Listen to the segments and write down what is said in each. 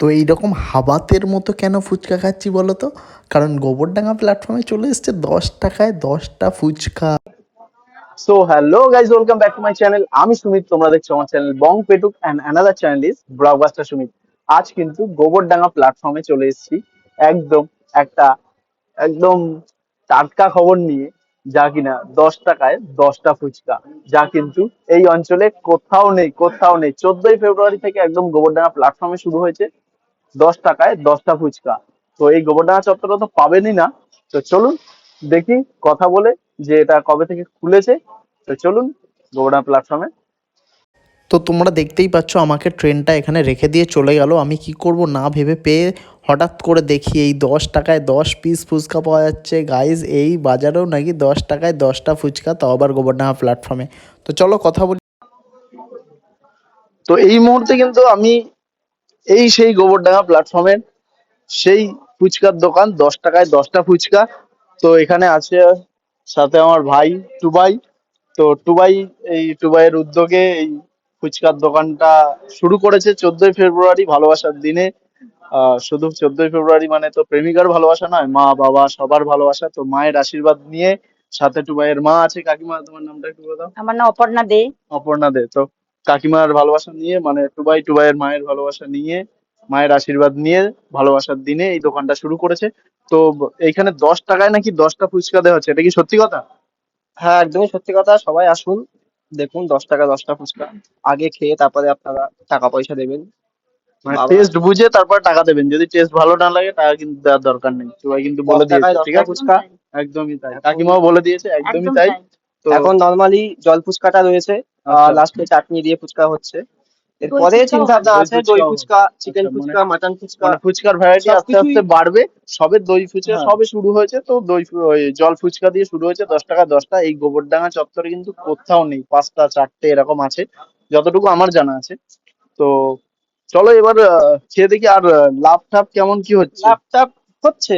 তো এইরকম হাবাতের মতো কেন ফুচকা খাচ্ছি বলো তো কারণ গোবরডাঙ্গা প্ল্যাটফর্মে চলে এসছে দশ টাকায় দশটা fuchka. So hello guys welcome back to my channel আমি সুমিত, তোমরা দেখছ আমার channel Bong Petuk and another channel is blockbuster Sumit. আজ কিন্তু গোবরডাঙ্গা প্ল্যাটফর্মে চলে এসেছি। একদম একটা, একদম টাটকা খবর নিয়ে, যা কিনা দশ টাকায় দশটা ফুচকা, যা কিন্তু এই অঞ্চলে কোথাও নেই কোথাও নেই। চোদ্দই ফেব্রুয়ারি থেকে একদম গোবরডাঙ্গা প্ল্যাটফর্মে শুরু হয়েছে। দশ টাকায় দশটা ফুচকা। তো এই গোবরডাঙ্গা চত্বরে তো পাবেনই না। তো চলুন দেখি কথা বলে যে এটা কবে থেকে খুলেছে। তো চলুন গোবরডাঙ্গা প্ল্যাটফর্মে তো তোমরা দেখতেই পাচ্ছ আমাকে ট্রেনটা এখানে রেখে দিয়ে চলে গেল। আমি কি করব না ভেবে পেয়ে হঠাৎ করে দেখি এই দশ টাকায় দশ পিস ফুচকা পাওয়া যাচ্ছে। গাইজ এই বাজারেও নাকি দশ টাকায় দশটা ফুচকা তাও আবার গোবরডাঙ্গা প্ল্যাটফর্মে তো চলো কথা বলি। তো এই মুহূর্তে কিন্তু আমি এই সেই গোবরডাঙ্গা প্ল্যাটফর্মের সেই ফুচকার দোকান দশ টাকায় দশটা ফুচকা। তো এখানে আছে সাথে আমার ভাই টুবাই। তো টুবাই এই টুবাইয়ের উদ্যোগে এই ফুচকার দোকানটা শুরু করেছে চোদ্দই ফেব্রুয়ারি ভালোবাসার দিনে। আহ শুধু চোদ্দই ফেব্রুয়ারি মানে তো প্রেমিকার ভালোবাসা নয় মা বাবা সবার ভালোবাসা। তো মায়ের আশীর্বাদ নিয়ে সাথে টুবাইয়ের মা আছে। কাকিমা তোমার নামটা একটু বলে। দাও আমার নাম অপর্ণা দে। অপর্ণা দে তো কাকিমার ভালোবাসা নিয়ে মানে টুবাই টুবাইয়ের মায়ের ভালোবাসা নিয়ে মায়ের আশীর্বাদ নিয়ে ভালোবাসার দিনে এই দোকানটা শুরু করেছে। তো এইখানে দশ টাকায় নাকি দশটা ফুচকা দেওয়া হচ্ছে? এটা কি সত্যি কথা? হ্যাঁ একদমই সত্যি কথা। সবাই আসুন দেখুন দশ টাকা দশটা ফুচকা। আগে খেয়ে তারপরে আপনারা টাকা পয়সা দেবেন। মানে টেস্ট বুঝে তারপর টাকা দেবেন। যদি টেস্ট ভালো না লাগে টাকা কিন্তু দেওয়ার দরকার নেই। সবাই কিন্তু বলে দিয়েছে ঠিক আছে? ফুচকা। একদমই তাই। কাকিমাও বলে দিয়েছে একদমই তাই। এখন নর্মালি জল ফুচকাটা রয়েছে। লাস্টে চাটনি দিয়ে ফুচকা হচ্ছে। এরপরে চিন্তা ভাবনা আছে দই ফুচকা চিকেন আচ্ছা, ফুচকা মাটন ফুচকা। মানে ফুচকার ভ্যারাইটি আস্তে আস্তে বাড়বে সবে দই ফুচকা হ্যাঁ। সবে শুরু হয়েছে তো দই জল ফুচকা দিয়ে শুরু হয়েছে দশ টাকা দশটা এই গোবরডাঙ্গা চত্বরে কিন্তু কোথাও নেই পাঁচটা চারটে এরকম আছে যতটুকু আমার জানা আছে। তো চলো এবার খেয়ে দেখি আর লাভ টাভ কেমন কি হচ্ছে? ল্যাপটপ হচ্ছে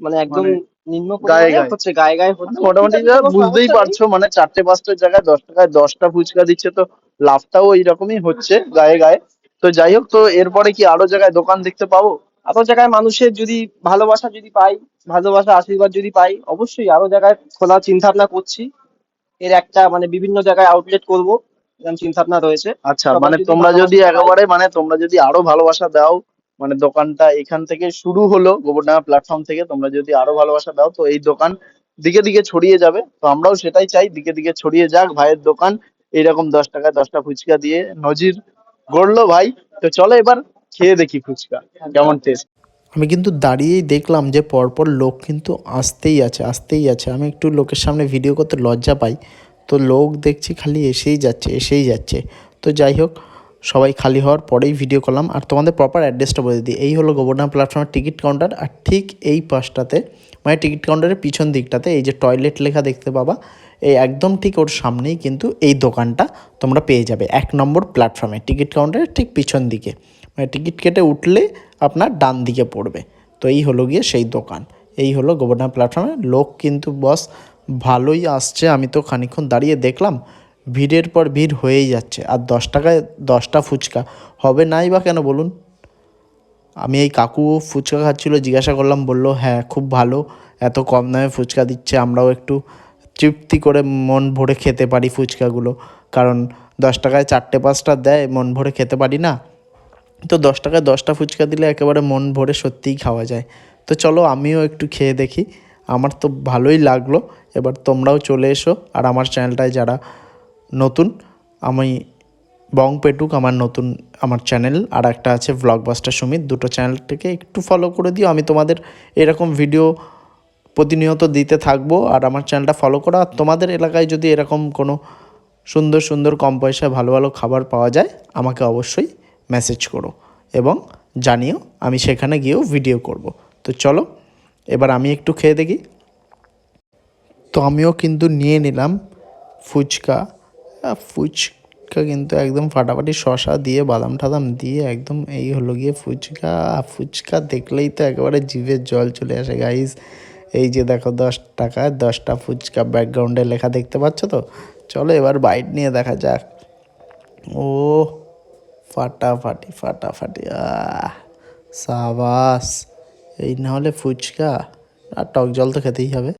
মানে একদম মানে নিম্ন গায়ে গায়ে। হচ্ছে গায়ে গায়ে মানে হচ্ছে মোটামুটি কোনো বুঝতেই পারছ মানে চারটে পাঁচটার জায়গায় দশ টাকায় দশটা ফুচকা দিচ্ছে তো লাভটাও এইরকমই হচ্ছে গায়ে গায়ে। তো যাই হোক তো এরপরে কি আরও জায়গায় দোকান দেখতে পাবো? আরও জায়গায় মানুষের যদি ভালোবাসা যদি পাই ভালোবাসা আশীর্বাদ যদি পাই অবশ্যই আরও জায়গায় খোলা চিন্তা ভাবনা করছি। এর একটা মানে বিভিন্ন জায়গায় আউটলেট করব এরকম চিন্তা ভাবনা রয়েছে। আচ্ছা মানে তোমরা যদি একেবারে মানে তোমরা যদি আরও ভালোবাসা দাও মানে দোকানটা এখান থেকে শুরু হলো গোবরডাঙ্গা প্ল্যাটফর্ম থেকে। তোমরা যদি আরও ভালোবাসা দাও, তো এই দোকান দিকে দিকে ছড়িয়ে যাবে। তো আমরাও সেটাই চাই, দিকে দিকে ছড়িয়ে যাক। ভাইয়ের দোকান এইরকম দশ টাকায় দশটা ফুচকা দিয়ে নজির গড়লো ভাই। তো চলো এবার খেয়ে দেখি ফুচকা, কেমন টেস্ট আমি কিন্তু দাঁড়িয়েই দেখলাম যে পরপর লোক কিন্তু আসতেই আছে আসতেই আছে। আমি একটু লোকের সামনে ভিডিও করতে লজ্জা পাই। তো লোক দেখছি খালি এসেই যাচ্ছে এসেই যাচ্ছে। তো যাই হোক সবাই খালি হওয়ার পরেই ভিডিও করলাম। আর তোমাদের প্রপার অ্যাড্রেসটা বলে দিই। এই হলো গোবর্ধন প্ল্যাটফর্মের টিকিট কাউন্টার আর ঠিক এই পাশটাতে মানে টিকিট কাউন্টারের পিছন দিকটাতে এই যে টয়লেট লেখা দেখতে পাবা, এই একদম ঠিক ওর সামনেই কিন্তু এই দোকানটা তোমরা পেয়ে যাবে এক নম্বর প্ল্যাটফর্মে টিকিট কাউন্টারের ঠিক পিছন দিকে। মানে টিকিট কেটে উঠলে আপনার ডান দিকে পড়বে। তো এই হলো গিয়ে সেই দোকান। এই হলো গোবর্ধন প্ল্যাটফর্মে লোক কিন্তু বস ভালোই আসছে। আমি তো খানিকক্ষণ দাঁড়িয়ে দেখলাম। ভিড়ের পর ভিড় হয়েই যাচ্ছে। আর দশ টাকায় দশটা ফুচকা। হবে নাই বা কেন বলুন? আমি এই কাকু ফুচকা খাচ্ছিল, জিজ্ঞাসা করলাম, বলল হ্যাঁ খুব ভালো। এত কম দামে ফুচকা দিচ্ছে, আমরাও একটু তৃপ্তি করে মন ভরে খেতে পারি ফুচকাগুলো। কারণ দশ টাকায় চারটে, পাঁচটা দেয়, মন ভরে খেতে পারি না। তো দশ টাকায় দশটা ফুচকা দিলে একেবারে মন ভরে সত্যিই খাওয়া যায়। তো চলো, আমিও একটু খেয়ে দেখি। আমার তো ভালোই লাগল। এবার তোমরাও চলে এসো। আর আমার চ্যানেলটায় যারা নতুন। আমি বং পেটুক, আমার নতুন, আমার চ্যানেল। আর একটা আছে ব্লগবাস্টার সুমিত দুটো চ্যানেলটাকে একটু ফলো করে দিও। আমি তোমাদের এরকম ভিডিও প্রতিনিয়ত দিতে থাকব। আর আমার চ্যানেলটা ফলো করো। আর তোমাদের এলাকায় যদি এরকম কোনো সুন্দর সুন্দর, কম পয়সায় ভালো ভালো খাবার পাওয়া যায়, আমাকে অবশ্যই মেসেজ করো। এবং জানিও, আমি সেখানে গিয়েও ভিডিও করব। তো চলো, এবার আমি একটু খেয়ে দেখি। তো আমিও কিন্তু নিয়ে নিলাম ফুচকা। ফুচকা কিন্তু একদম ফাটাফাটি শশা দিয়ে, বাদাম টাদাম দিয়ে একদম এই হলো গিয়ে ফুচকা। ফুচকা দেখলেই তো একেবারে জিভের জল চলে আসে গাইস এই যে দেখো, দশ টাকায় দশটা ফুচকা ব্যাকগ্রাউন্ডে লেখা দেখতে পাচ্ছ তো? চলো এবার বাইট নিয়ে দেখা যাক। ও ফাটাফাটি ফাটাফাটি, আহ, সাবাস। এই না হলে ফুচকা আর টক জল তো খেতেই হবে।